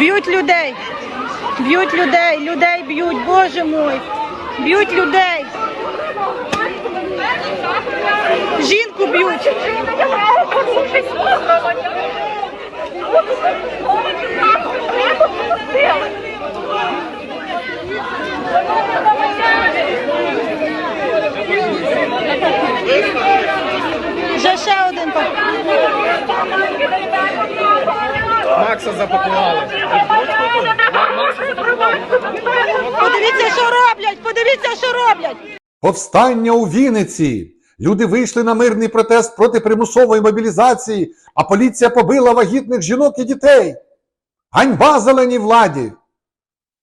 Б'ють людей. Б'ють людей, людей б'ють, боже мой. Б'ють людей. Жінку б'ють. Вже ще один. пак. Макса запакували. Подивіться, що роблять, подивіться, що роблять. Повстання у Вінниці. Люди вийшли на мирний протест проти примусової мобілізації, а поліція побила вагітних жінок і дітей. Ганьба зеленій владі.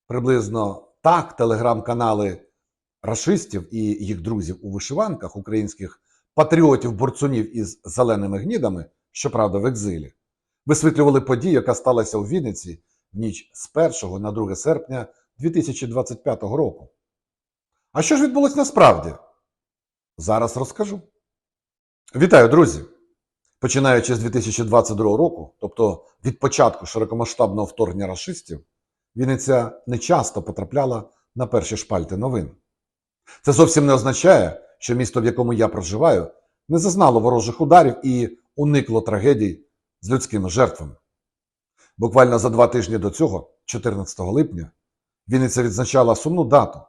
Приблизно так телеграм-канали рашистів і їх друзів у вишиванках українських патріотів-борцунів із зеленими гнідами, щоправда, в екзилі, висвітлювали подію, яка сталася у Вінниці в ніч з 1 на 2 серпня 2025 року. А що ж відбулось насправді? Зараз розкажу. Вітаю, друзі! Починаючи з 2022 року, тобто від початку широкомасштабного вторгнення рашистів, Вінниця не часто потрапляла на перші шпальти новин. Це зовсім не означає, що місто, в якому я проживаю, не зазнало ворожих ударів і уникло трагедій з людськими жертвами. Буквально за два тижні до цього, 14 липня, Вінниця відзначала сумну дату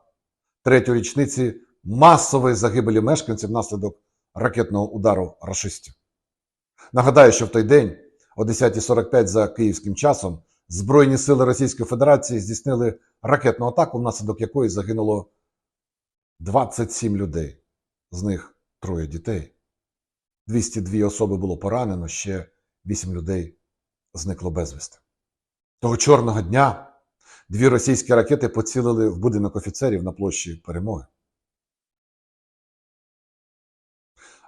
третю річниці масової загибелі мешканців внаслідок ракетного удару рашистів. Нагадаю, що в той день, о 10.45 за київським часом, Збройні сили Російської Федерації здійснили ракетну атаку, внаслідок якої загинуло 27 людей, з них троє дітей. 202 особи було поранено, ще 8 людей зникло безвісти. Того чорного дня дві російські ракети поцілили в будинок офіцерів на площі Перемоги.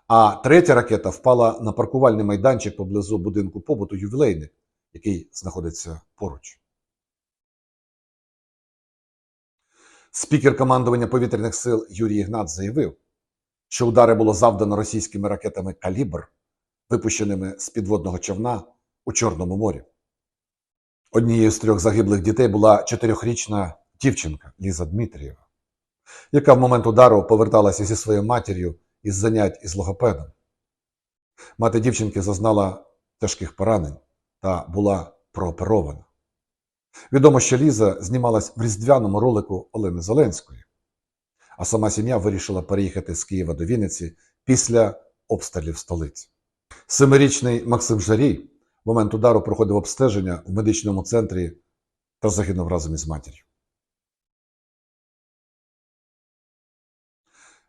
А третя ракета впала на паркувальний майданчик поблизу будинку побуту ювілейник, який знаходиться поруч. Спікер командування повітряних сил Юрій Ігнат заявив, що удари було завдано російськими ракетами Калібр, випущеними з підводного човна у Чорному морі. Однією з трьох загиблих дітей була чотирьохрічна дівчинка Ліза Дмитрієва, яка в момент удару поверталася зі своєю матір'ю із занять із логопедом. Мати дівчинки зазнала тяжких поранень та була прооперована. Відомо, що Ліза знімалась в різдвяному ролику Олени Зеленської, а сама сім'я вирішила переїхати з Києва до Вінниці після обстрілів столиці. Семирічний Максим Жарій в момент удару проходив обстеження в медичному центрі та загинув разом із матір'ю.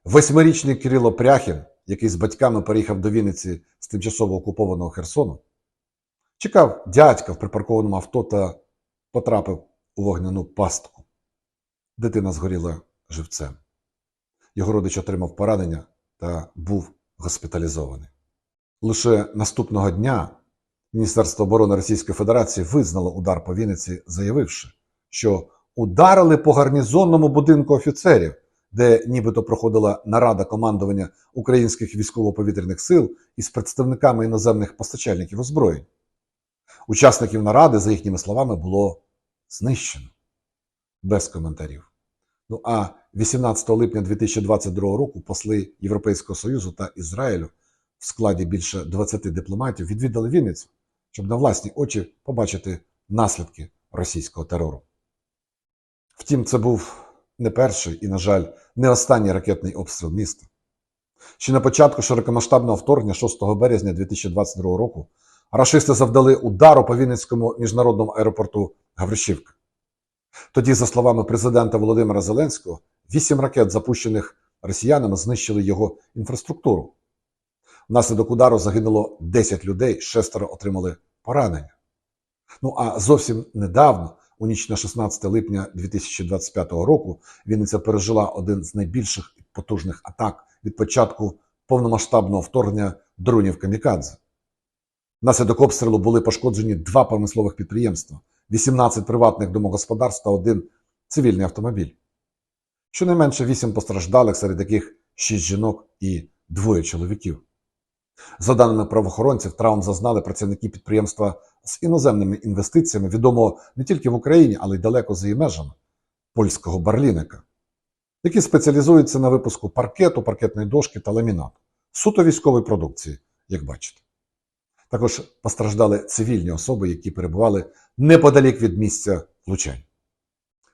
Восьмирічний Кирило Пряхін, який з батьками переїхав до Вінниці з тимчасово окупованого Херсону, чекав дядька в припаркованому авто та потрапив у вогняну пастку. Дитина згоріла живцем. Його родич отримав поранення та був госпіталізований. Лише наступного дня Міністерство оборони Російської Федерації визнало удар по Вінниці, заявивши, що ударили по гарнізонному будинку офіцерів, де нібито проходила нарада командування українських військово-повітряних сил із представниками іноземних постачальників озброєнь. Учасників наради, за їхніми словами, було знищено. Без коментарів. Ну а 18 липня 2022 року посли Європейського Союзу та Ізраїлю в складі більше 20 дипломатів відвідали Вінницю, щоб на власні очі побачити наслідки російського терору. Втім, це був не перший і, на жаль, не останній ракетний обстріл міста. Ще на початку широкомасштабного вторгнення 6 березня 2022 року рашисти завдали удару по Вінницькому міжнародному аеропорту Гавришівка. Тоді, за словами президента Володимира Зеленського, вісім ракет, запущених росіянами, знищили його інфраструктуру. Внаслідок удару загинуло 10 людей, шестеро отримали поранення. Ну а зовсім недавно, у ніч на 16 липня 2025 року, Вінниця пережила один з найбільших потужних атак від початку повномасштабного вторгнення дронів Камікадзе. Внаслідок обстрілу були пошкоджені два промислових підприємства, 18 приватних домогосподарств та один цивільний автомобіль. Щонайменше 8 постраждалих, серед яких 6 жінок і двоє чоловіків. За даними правоохоронців, травм зазнали працівники підприємства з іноземними інвестиціями, відомого не тільки в Україні, але й далеко за її межами польського барліника, які спеціалізуються на випуску паркету, паркетної дошки та ламінату, суто військової продукції, як бачите. Також постраждали цивільні особи, які перебували неподалік від місця влучань.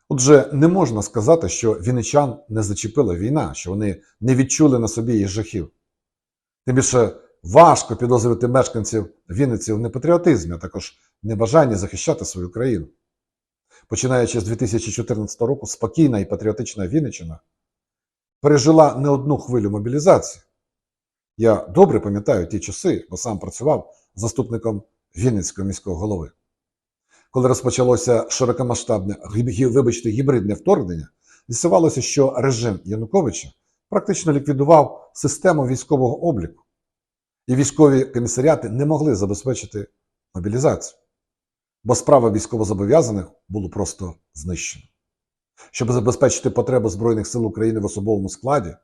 Отже, не можна сказати, що вінничан не зачепила війна, що вони не відчули на собі її жахів. Тим більше важко підозрювати мешканців Вінниці в непатріотизмі, а також небажанні захищати свою країну. Починаючи з 2014 року, спокійна і патріотична Вінниччина пережила не одну хвилю мобілізації. Я добре пам'ятаю ті часи, бо сам працював заступником Вінницького міського голови. Коли розпочалося широкомасштабне, вибачте, гібридне вторгнення, з'ясувалося, що режим Януковича практично ліквідував систему військового обліку, і військові комісаріати не могли забезпечити мобілізацію, бо справа військовозобов'язаних було просто знищено. Щоб забезпечити потребу Збройних сил України в особовому складі,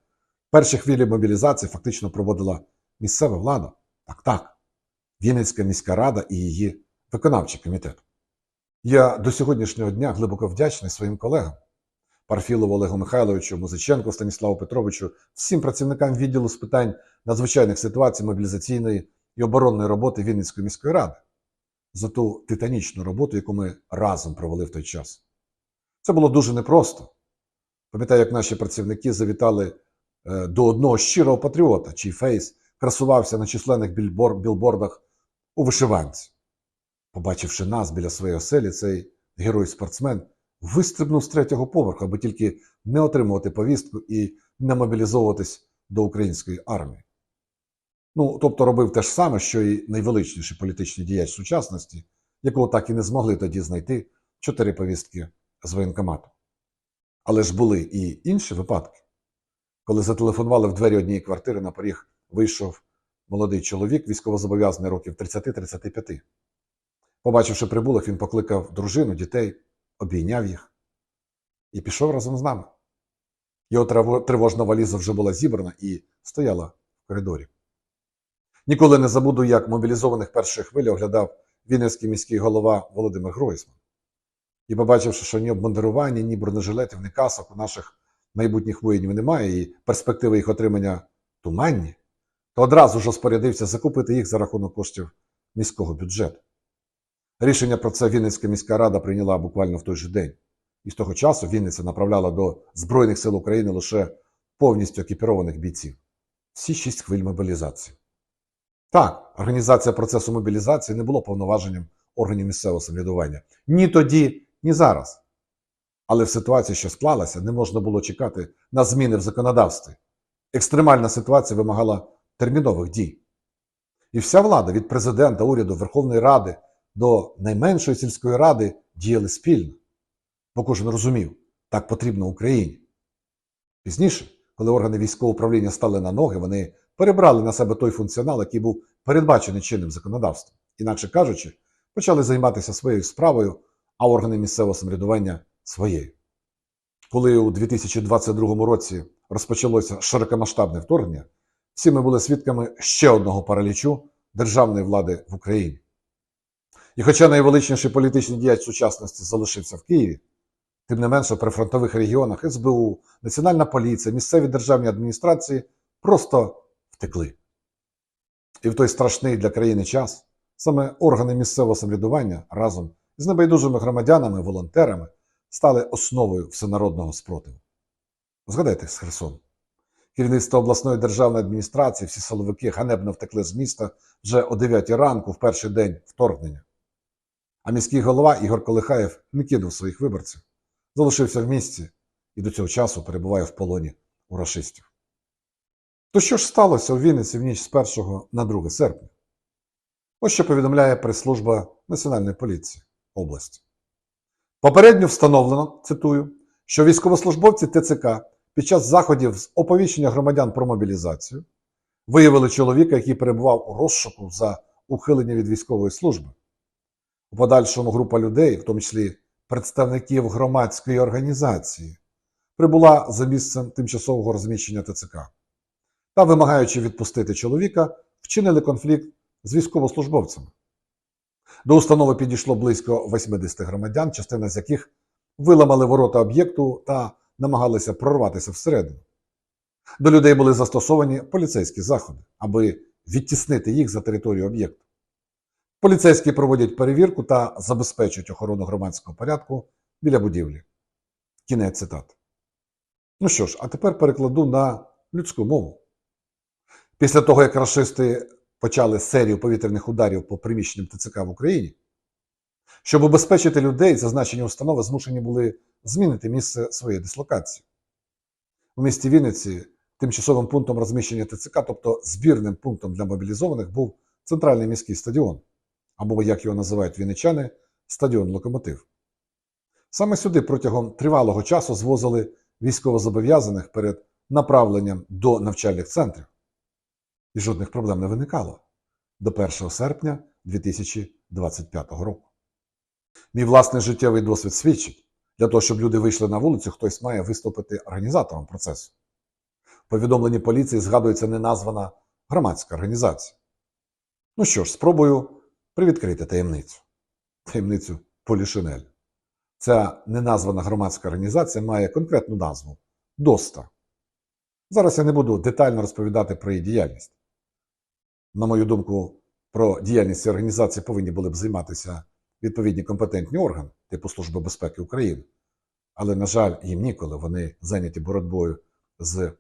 перші хвилі мобілізації фактично проводила місцева влада. Так, так, Вінницька міська рада і її виконавчий комітет. Я до сьогоднішнього дня глибоко вдячний своїм колегам Парфілову Олегу Михайловичу, Музиченку Станіславу Петровичу, всім працівникам відділу з питань надзвичайних ситуацій, мобілізаційної і оборонної роботи Вінницької міської ради за ту титанічну роботу, яку ми разом провели в той час. Це було дуже непросто. Пам'ятаю, як наші працівники завітали е, до одного щирого патріота, чий фейс красувався на численних білбордах у вишиванці. Побачивши нас біля своєї оселі, цей герой-спортсмен вистрибнув з третього поверху, аби тільки не отримувати повістку і не мобілізовуватись до української армії. Ну, тобто робив те ж саме, що і найвеличніший політичний діяч сучасності, якого так і не змогли тоді знайти чотири повістки з воєнкомату. Але ж були і інші випадки. Коли зателефонували в двері однієї квартири, на поріг вийшов молодий чоловік, військовозобов'язаний років 30-35. Побачивши прибулих, він покликав дружину, дітей, обійняв їх і пішов разом з нами. Його тривожна валіза вже була зібрана і стояла в коридорі. Ніколи не забуду, як мобілізованих першої хвилі оглядав Вінницький міський голова Володимир Гройсман. І побачивши, що ні обмундирування, ні бронежилетів, ні касок у наших майбутніх воїнів немає, і перспективи їх отримання туманні, то одразу ж розпорядився закупити їх за рахунок коштів міського бюджету. Рішення про це Вінницька міська рада прийняла буквально в той же день. І з того часу Вінниця направляла до Збройних сил України лише повністю екіпірованих бійців. Всі шість хвиль мобілізації. Так, організація процесу мобілізації не було повноваженням органів місцевого самоврядування. Ні тоді, ні зараз. Але в ситуації, що склалася, не можна було чекати на зміни в законодавстві. Екстремальна ситуація вимагала термінових дій. І вся влада від президента, уряду, Верховної Ради до найменшої сільської ради діяли спільно. Бо кожен розумів, так потрібно Україні. Пізніше, коли органи військового управління стали на ноги, вони перебрали на себе той функціонал, який був передбачений чинним законодавством. Інакше кажучи, почали займатися своєю справою, а органи місцевого самоврядування своєю. Коли у 2022 році розпочалося широкомасштабне вторгнення, всі ми були свідками ще одного паралічу державної влади в Україні. І хоча найвеличніший політичний діяч сучасності залишився в Києві, тим не менше при фронтових регіонах СБУ, Національна поліція, місцеві державні адміністрації просто втекли. І в той страшний для країни час саме органи місцевого самоврядування разом з небайдужими громадянами, волонтерами стали основою всенародного спротиву. Згадайте з Херсон. Керівництво обласної державної адміністрації, всі силовики ганебно втекли з міста вже о 9 ранку в перший день вторгнення. А міський голова Ігор Колихаєв не кинув своїх виборців, залишився в місті і до цього часу перебуває в полоні у рашистів. То що ж сталося у Вінниці в ніч з 1 на 2 серпня? Ось що повідомляє прес-служба Національної поліції області. Попередньо встановлено, цитую, що військовослужбовці ТЦК під час заходів з оповіщення громадян про мобілізацію виявили чоловіка, який перебував у розшуку за ухилення від військової служби. У подальшому група людей, в тому числі представників громадської організації, прибула за місцем тимчасового розміщення ТЦК та, вимагаючи відпустити чоловіка, вчинили конфлікт з військовослужбовцями. До установи підійшло близько 80 громадян, частина з яких виламали ворота об'єкту та намагалися прорватися всередину. До людей були застосовані поліцейські заходи, аби відтіснити їх за територію об'єкту. Поліцейські проводять перевірку та забезпечують охорону громадського порядку біля будівлі. Кінець цитат. Ну що ж, а тепер перекладу на людську мову. Після того, як рашисти почали серію повітряних ударів по приміщенням ТЦК в Україні, щоб убезпечити людей, зазначені установи змушені були змінити місце своєї дислокації. У місті Вінниці тимчасовим пунктом розміщення ТЦК, тобто збірним пунктом для мобілізованих, був центральний міський стадіон, або, як його називають вінничани, стадіон Локомотив. Саме сюди протягом тривалого часу звозили військовозобов'язаних перед направленням до навчальних центрів. І жодних проблем не виникало до 1 серпня 2025 року. Мій власний життєвий досвід свідчить, для того, щоб люди вийшли на вулицю, хтось має виступити організатором процесу. В повідомленні поліції згадується неназвана громадська організація. Ну що ж, спробую привідкрити таємницю. Таємницю Полішинель. Ця неназвана громадська організація має конкретну назву ДОСТА. Зараз я не буду детально розповідати про її діяльність. На мою думку, про діяльність організації повинні були б займатися відповідні компетентні органи, типу Служби безпеки України. Але, на жаль, їм ніколи вони зайняті боротьбою з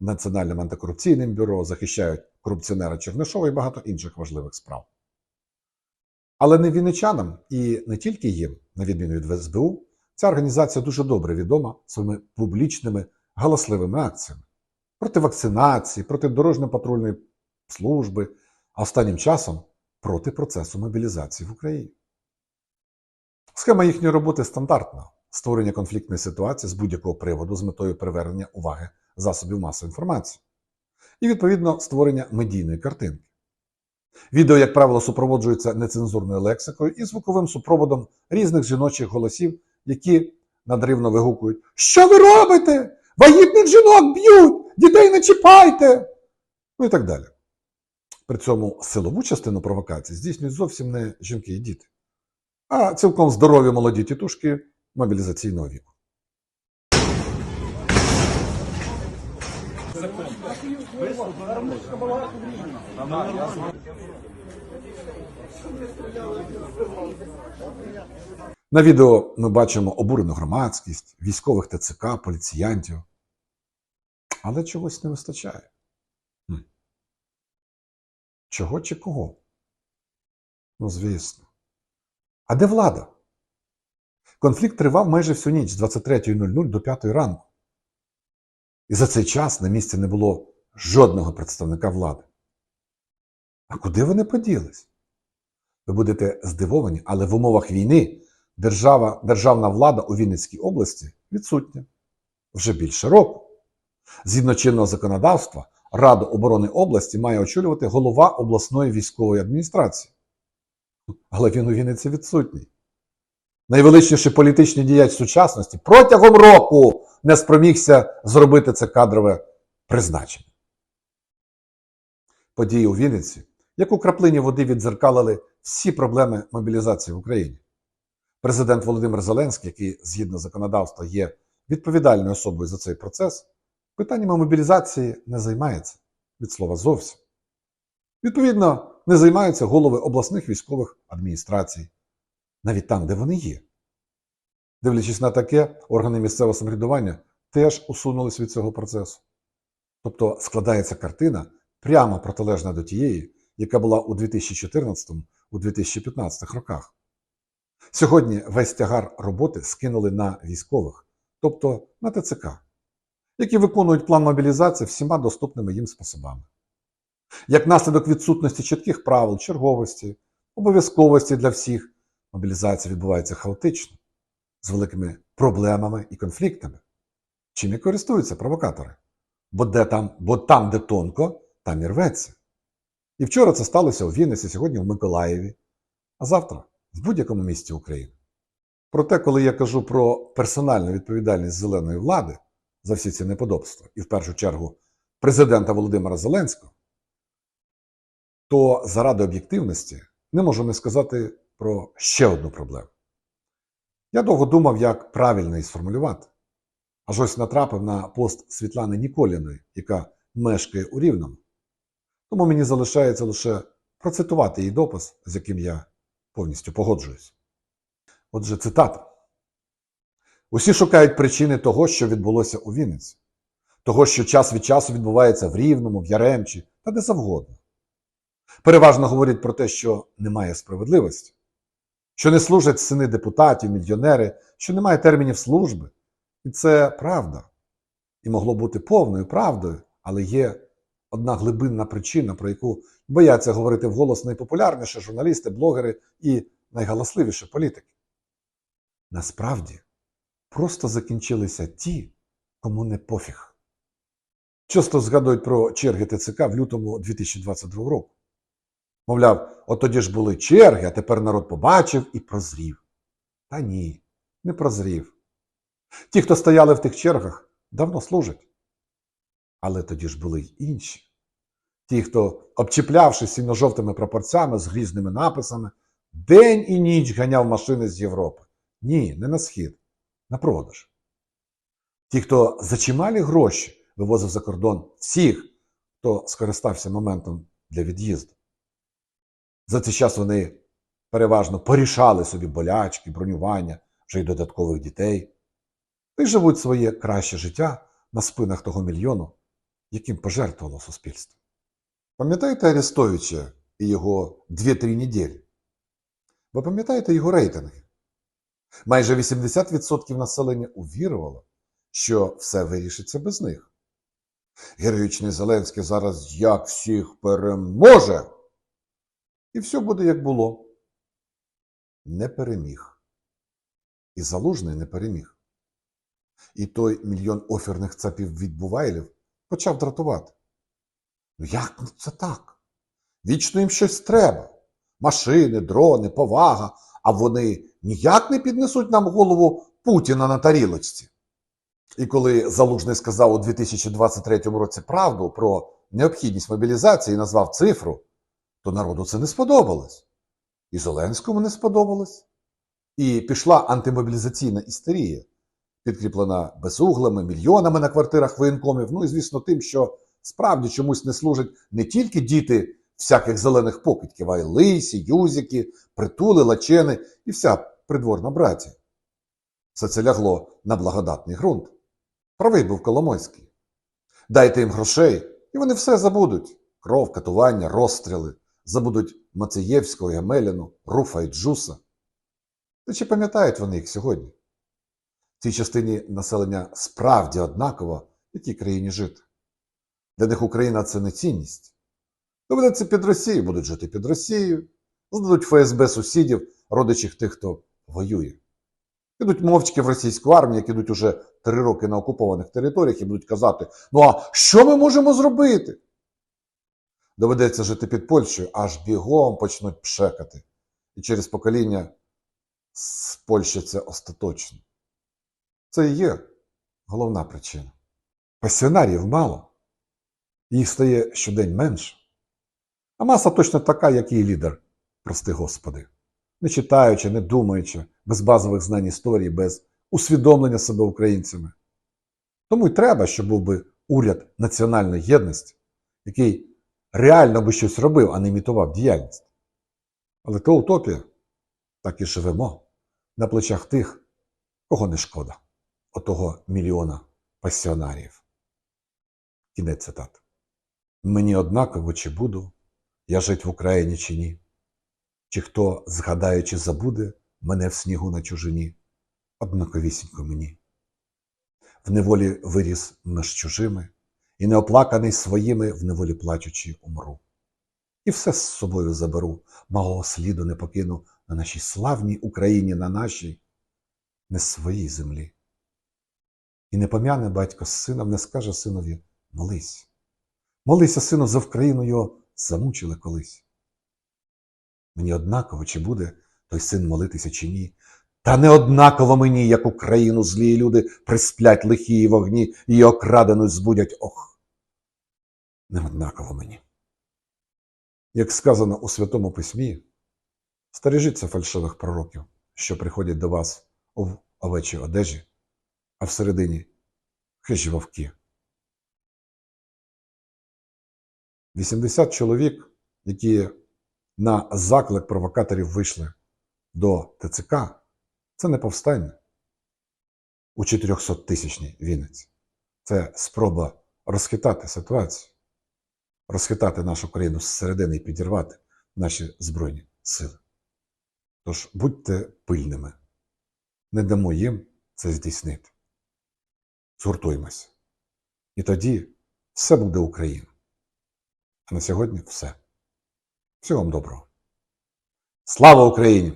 Національним антикорупційним бюро, захищають корупціонера Чернишова і багато інших важливих справ. Але не вінничанам і не тільки їм, на відміну від СБУ, ця організація дуже добре відома своїми публічними галасливими акціями проти вакцинації, проти дорожньо-патрульної служби, а останнім часом проти процесу мобілізації в Україні. Схема їхньої роботи стандартна: створення конфліктної ситуації з будь-якого приводу з метою привернення уваги засобів масової інформації і, відповідно, створення медійної картинки. Відео, як правило, супроводжується нецензурною лексикою і звуковим супроводом різних жіночих голосів, які надривно вигукують: Що ви робите? Вагітних жінок б'ють! Дітей не чіпайте! Ну і так далі. При цьому силову частину провокації здійснюють зовсім не жінки і діти, а цілком здорові молоді тітушки мобілізаційного віку. На відео ми бачимо обурену громадськість, військових ТЦК, поліціянтів. Але чогось не вистачає. Чого чи кого? Ну, звісно. А де влада? Конфлікт тривав майже всю ніч з 23.00 до 5 ранку. І за цей час на місці не було жодного представника влади. А куди вони поділись? Ви будете здивовані, але в умовах війни держава, державна влада у Вінницькій області відсутня вже більше року. Згідно чинного законодавства, Раду оборони області має очолювати голова обласної військової адміністрації. Але він у Вінниці відсутній. Найвеличніший політичний діяч сучасності протягом року не спромігся зробити це кадрове призначення. Події у Вінниці, як у краплині води віддзеркалили всі проблеми мобілізації в Україні. Президент Володимир Зеленський, який згідно законодавства є відповідальною особою за цей процес, питаннями мобілізації не займається від слова зовсім. Відповідно, не займаються голови обласних військових адміністрацій, навіть там, де вони є. Дивлячись на таке, органи місцевого самоврядування теж усунулись від цього процесу. Тобто складається картина прямо протилежна до тієї, яка була у 2014-2015 роках. Сьогодні весь тягар роботи скинули на військових, тобто на ТЦК, які виконують план мобілізації всіма доступними їм способами. Як наслідок відсутності чітких правил, черговості, обов'язковості для всіх, мобілізація відбувається хаотично, з великими проблемами і конфліктами. Чим і користуються провокатори? Бо, де там, бо там, де тонко, там і рветься. І вчора це сталося у Вінниці, сьогодні в Миколаєві, а завтра в будь-якому місті України. Проте, коли я кажу про персональну відповідальність зеленої влади за всі ці неподобства, і в першу чергу президента Володимира Зеленського, то заради об'єктивності не можу не сказати про ще одну проблему. Я довго думав, як правильно її сформулювати. Аж ось натрапив на пост Світлани Ніколіної, яка мешкає у Рівному. Тому мені залишається лише процитувати її допис, з яким я повністю погоджуюсь. Отже, цитата. Усі шукають причини того, що відбулося у Вінниці, того, що час від часу відбувається в Рівному, в Яремчі та де завгодно. Переважно говорять про те, що немає справедливості, що не служать сини депутатів, мільйонери, що немає термінів служби. І це правда. І могло бути повною правдою, але є одна глибинна причина, про яку бояться говорити вголос найпопулярніші журналісти, блогери і найгаласливіші політики. Насправді, просто закінчилися ті, кому не пофіг. Часто згадують про черги ТЦК в лютому 2022 року. Мовляв, от тоді ж були черги, а тепер народ побачив і прозрів. Та ні, не прозрів. Ті, хто стояли в тих чергах, давно служать. Але тоді ж були й інші. Ті, хто, обчіплявшись сіньо-жовтими прапорцями з грізними написами, день і ніч ганяв машини з Європи. Ні, не на схід, на продаж. Ті, хто за чималі гроші вивозив за кордон всіх, хто скористався моментом для від'їзду. За цей час вони переважно порішали собі болячки, бронювання, вже й додаткових дітей. Й живуть своє краще життя на спинах того мільйону, яким пожертвувало суспільство. Пам'ятаєте Арестовича і його 2-3 неділі? Ви пам'ятаєте його рейтинги? Майже 80% населення увірувало, що все вирішиться без них. Героїчний Зеленський зараз як всіх переможе. І все буде як було. Не переміг. І Залужний не переміг. І той мільйон офірних цапів від Бувайлів почав дратувати. Ну як це так? Вічно їм щось треба. Машини, дрони, повага, а вони ніяк не піднесуть нам голову Путіна на тарілочці. І коли Залужний сказав у 2023 році правду про необхідність мобілізації і назвав цифру, то народу це не сподобалось. І Зеленському не сподобалось. І пішла антимобілізаційна істерія, підкріплена безуглими, мільйонами на квартирах воєнкомів, ну і, звісно, тим, що справді чомусь не служать не тільки діти всяких зелених покидьків, а й лисі, юзики, притули, лачени і вся придворна братія. Все це лягло на благодатний ґрунт. Правий був Коломойський. Дайте їм грошей, і вони все забудуть: кров, катування, розстріли, забудуть Мацеєвського, Гамеліну, Руфа і Джуса. Та чи пам'ятають вони їх сьогодні? Цій частині населення справді однаково, в якій країні жити. Для них Україна це не цінність. Доведеться під Росією, будуть жити під Росією, здадуть ФСБ сусідів, родичів тих, хто воює. Підуть мовчки в російську армію, які йдуть уже три роки на окупованих територіях і будуть казати: ну а що ми можемо зробити? Доведеться жити під Польщею, аж бігом почнуть пшекати. І через покоління спольщаться остаточно. Це і є головна причина. Пасіонарів мало, їх стає щодень менше. А маса точно така, як і лідер, прости Господи, не читаючи, не думаючи, без базових знань історії, без усвідомлення себе українцями. Тому й треба, щоб був би уряд національної єдності, який реально би щось робив, а не імітував діяльність. Але то утопія, так і живемо на плечах тих, кого не шкода, отого мільйона пасіонарів. Кінець цитати. Мені однаково, чи буду я жить в Україні чи ні, чи хто, згадаючи, забуде мене в снігу на чужині, однаковісінько мені. В неволі виріс між чужими, і неоплаканий своїми в неволі плачучи умру. І все з собою заберу, малого сліду не покину на нашій славній Україні, на нашій не своїй землі. І не пом'яне батько з сином, не скаже синові молись. Молися, сину, за Вкраїну його замучили колись. Мені однаково, чи буде той син молитися, чи ні. Та не однаково мені, як Україну злі люди присплять лихі вогні і окрадену збудять ох. Не однаково мені. Як сказано у Святому Письмі, стережіться фальшивих пророків, що приходять до вас у овечій одежі, а всередині хижі вовки. 80 чоловік, які на заклик провокаторів вийшли до ТЦК, це не повстання у 400-тисячній Вінниці. Це спроба розхитати ситуацію, розхитати нашу країну зсередини і підірвати наші Збройні сили. Тож будьте пильними, не дамо їм це здійснити. Згуртуємося. І тоді все буде Україна. А на сьогодні все. Всього вам доброго. Слава Україні!